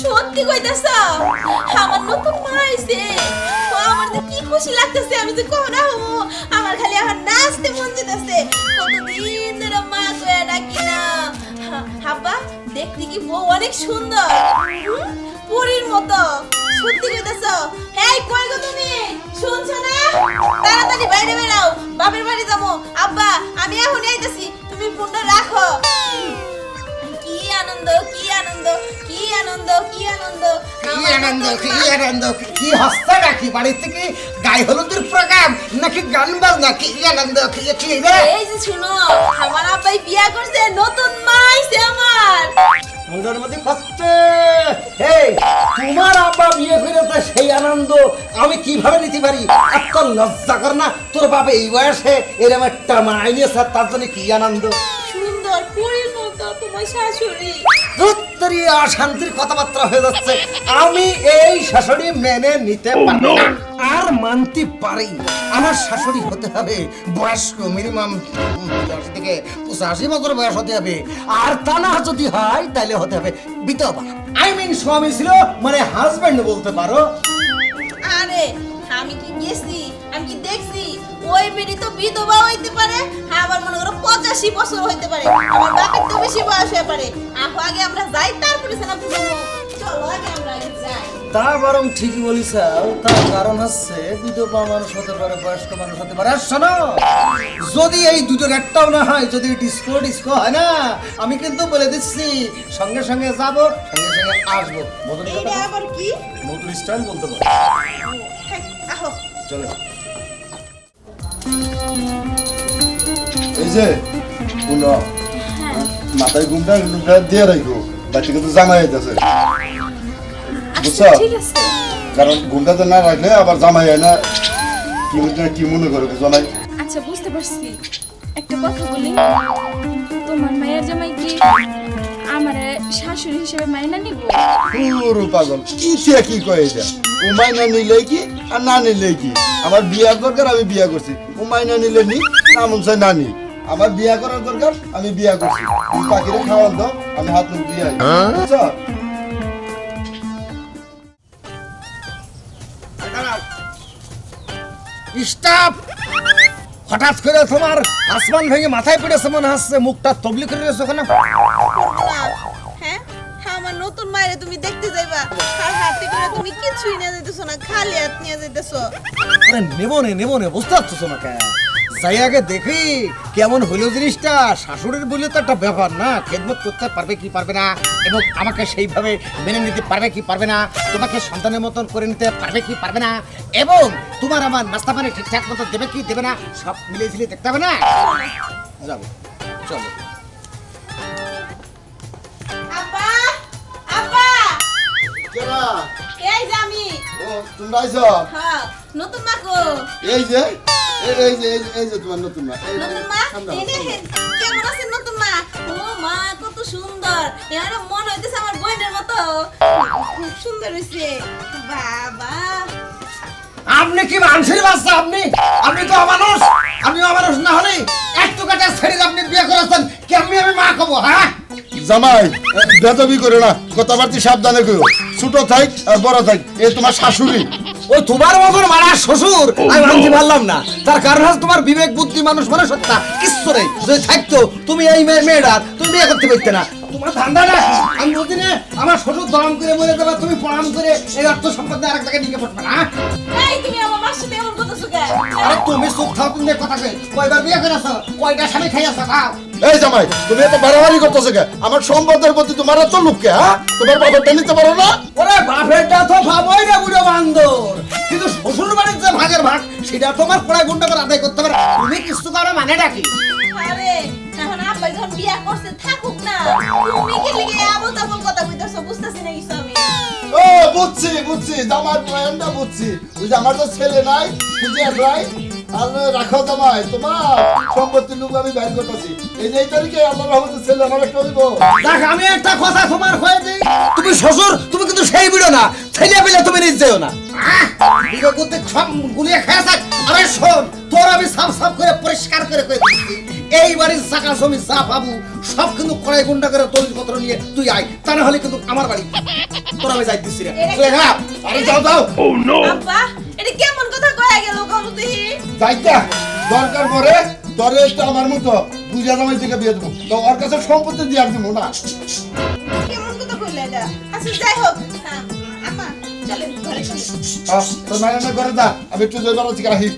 সত্যি কইতাছ? আমার নতুন মা আইছে আমার কি খুশি লাগতেছে, আমি যে কোনা হব আমার খালি এখন নাচতে মন যেতেছে কতদিন ধরে মা কয়ে ডাকি না। হাব্বা, দেখতে কি বউ অনেক সুন্দর। পরীর পুরীর মতো। সত্যি কইতাছ? এই, কই গো তুমি? আনন্দ কি আনন্দ? কি আনন্দ কি আনন্দ কি হস্তা নাকি? বাড়ি থেকে গায়ে হলুদের প্রোগ্রাম নাকি গান বাজনা? কি আনন্দ কি কি এই যে শুনো আমার আব্বাই বিয়া করছে নতুন আমার। মধ্যে এই তোমার আব্বা বিয়ে করেছে সেই আনন্দ আমি কীভাবে নিতে পারি? এত লজ্জা কর না তোর বাবা এই বয়সে এরকম একটা মাইনে স্যার তার জন্য কি আনন্দ? সুন্দর মতো তোমার শাশুড়ি। উত্তরী অশান্তির কথাবার্তা হয়ে যাচ্ছে। আমি এই শাশুড়ি মেনে নিতে পারি আর মানতে পারি আমার শাশুড়ি হতে হবে বয়স্ক মিনিমাম পঁচাশি থেকে পঁচাশি বছর বয়স হতে হবে। আর তা না যদি হয় তাহলে হতে হবে বিধবা। আই মিন স্বামী ছিল মানে হাজবেন্ড বলতে পারো। আরে আমি কি গেছি? ওই তো বিধবা হইতে পারে আবার মনে করো পঁচাশি বছর হইতে পারে আমার বাপের তো বেশি বয়স হয়ে পারে। আহো আগে আমরা যাই তারপরে সেনা ঘুরবো চলো আগে আমরা আগে যাই। তা বরং ঠিকই বলিস তার কারণ হচ্ছে বিধবা মানুষ হতে পারে বয়স্ক মানুষ হতে পারে। আর শোনো যদি এই দুটোর একটাও না হয় যদি ডিস্কো ডিস্কো হয় না আমি কিন্তু বলে দিচ্ছি সঙ্গে সঙ্গে যাব সঙ্গে সঙ্গে আসব। আবার কি? নতুন স্টাইল বলতে পারো। হ্যাঁ, চলে। এই যে শুনো। মাথায় ঘুমটা ঘুমটা দিয়ে রাখো বাচ্চা কিন্তু জামাই আইতেছে। বুঝছ? আছে। কারণ ঘুমটাতে না রাখলে আবার জামাই হয় না। কি মনে কি মনে করে বুঝো নাই? আচ্ছা বুঝতে পারছি। একটা কথা বলি। তোমার মায়ের জামাই কি আমার শাশুড়ি হিসেবে মাইনা নিব? পুরো পাগল। কি সে কি কয় এটা? ও মাইনা নিলে কি আর না নিলে কি? আমার বিয়ার দরকার, আমি বিয়া করছি। নিলে নি আমার বিয়া করার দরকার, আমি বিয়া করছি। খাওয়ান দাও, আমি হাত মুখ দিয়ে স্টাফ! হঠাৎ করে তোমার আসমান ভেঙে মাথায় পড়েছে মনে হচ্ছে, মুখটা তবলি করে রয়েছে ওখানে নতুন মায়ের তুমি দেখতে যাইবা। হাতে করে তুমি কিছুই নিয়ে যাইতেছো না, খালি হাত নিয়ে যাইতেছো। আরে নেব নে নেব নে, বুঝতে পারছ তোমাকে যাই আগে দেখি কেমন হইল জিনিসটা, শাশুড়ির বলে তো একটা ব্যাপার না, খেদমত করতে পারবে কি পারবে না, এবং আমাকে সেইভাবে মেনে নিতে পারবে কি পারবে না, তোমাকে সন্তানের মতন করে নিতে পারবে কি পারবে না, এবং তোমার আমার নাস্তা পানি ঠিকঠাক মতো দেবে কি দেবে না, সব মিলে ঝিলিয়ে দেখতে হবে না? যাব, চলো। তোমরা আইছো? হ্যাঁ নতুন মা গো। এই যে এই- যে এই যে- এই যে তোমার নতুন মা। নতুন মা? কেমন আছেন নতুন মা? ও মা কত সুন্দর। এর মনে হইতেছে আমার বোনের মতো। খুব সুন্দর হইছে। বাবা। আপনি কি মানুষের বাচ্চা আপনি? আপনি তো অমানুষ। আপনি অমানুষ না হলে একটু কাটা ছেড়ে আপনি বিয়ে করেছেন। কেমনি আমি মা কব হ্যাঁ? জামাই বেদবি করে না কথাবার্তি সাবধানে কইও ছোট থাক আর বড় থাক এ তোমার শাশুড়ি। ওই তোমার মতন মারা শ্বশুর? আমি মানতে পারলাম না। তার কারণ হচ্ছে তোমার বিবেক বুদ্ধি মানুষ মানে সত্তা। কিচ্ছু নেই। যদি থাকতো তুমি এই মেয়ে মেয়েটা তুমি বিয়ে করতে পারতে না। তোমার ধান্দা না? আমি বলছি না আমার শ্বশুর দম করে যাবে তুমি প্রণাম করে এই অর্থ সম্পদ জায়গায় নিয়ে পড়বে না? তুমি আমার মার সাথে এমন করতেছো কেন? আরে তুমি চুপ থাও তুমি কথা কই। কয়বার বিয়ে করেছ? কয়টা স্বামী খাইয়াছো খাও এই জামাই তুমি এত বাড়াবাড়ি করতেছো কে আমার সম্পদের প্রতি তোমার এত লোককে হ্যাঁ? তোমার বাবারটা নিতে পারো না? ওরে বাপেরটা তো ভাবই না বুড়ো বান্দর। কিন্তু শ্বশুর বাড়ির যে ভাগের ভাগ সেটা তোমার পড়ায় গুন্ডা করে আদায় করতে পারে। তুমি কিছু করো মানে ডাকি আরে এখন আব্বা যখন বিয়া করছে থাকুক। না তুমি কথা কইতাছো ও, বুঝছি বুঝছি, জামাই প্ল্যানটা বুঝছি। ওই যে আমার তো ছেলে নাই নাই। আর রাখো জামাই তোমার সম্পত্তির লোক আমি বাইর করতেছি। এই যে এই তারিখে আল্লাহ রহমতের ছেলে আমার একটা হইব। দেখ আমি একটা কথা তোমার হয়ে দিই। তুমি শ্বশুর তুমি কিন্তু সেই বিড়ো না। ছেলে পেলে তুমি নিজ যেও না। বিড়ো করতে সব গুলিয়ে খেয়ে থাক। আরে শোন তোর আমি সাফ সাফ করে পরিষ্কার করে কই দিচ্ছি। এই বাড়ির চাকা জমি যা পাবো সব কিন্তু কড়াই গুন্ডা করে তৈরি পত্র নিয়ে তুই আয়। তা না হলে কিন্তু আমার বাড়ি। তোর আমি যাই দিচ্ছি রে আরে যাও যাও। আব্বা এটা কেমন কথা? কয়া যাইতা দরকার পরে দরে একটু আমার মতো বুঝা জামাই থেকে বিয়ে দেবো। তো ওর কাছে সম্পত্তি দিয়ে আর দেবো না। কেমন কথা কইলে এটা? আচ্ছা যাই হোক। হ্যাঁ, চলেন ঘরে চলেন। হ্যাঁ, আমি একটু জয় বাড়া থেকে আসি।